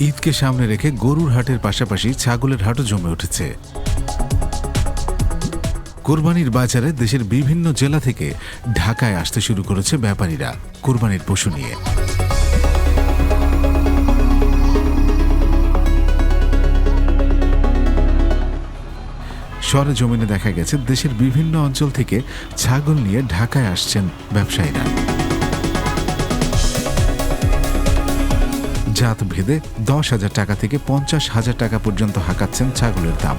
ঈদকে সামনে রেখে গরুর হাটের পাশাপাশি ছাগলের হাটও জমে উঠেছে। কোরবানির বাজারে দেশের বিভিন্ন জেলা থেকে ঢাকায় আসতে শুরু করেছে ব্যাপারীরা কোরবানির পশু নিয়ে। সরেজমিনে দেখা গেছে দেশের বিভিন্ন অঞ্চল থেকে ছাগল নিয়ে ঢাকায় আসছেন ব্যবসায়ীরা। জাত ভেদে দশ হাজার টাকা থেকে পঞ্চাশ হাজার টাকা পর্যন্ত হাঁকাচ্ছেন ছাগলের দাম।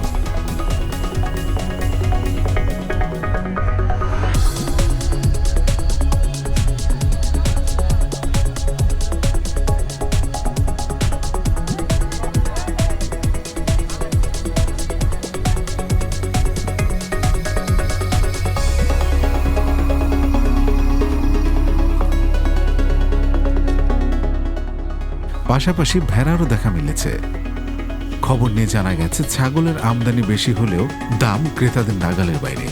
পাশাপাশি ভেড়ারও দেখা মিলেছে। খবর নিয়ে জানা গেছে, ছাগলের আমদানি বেশি হলেও দাম ক্রেতাদের নাগালের বাইরে।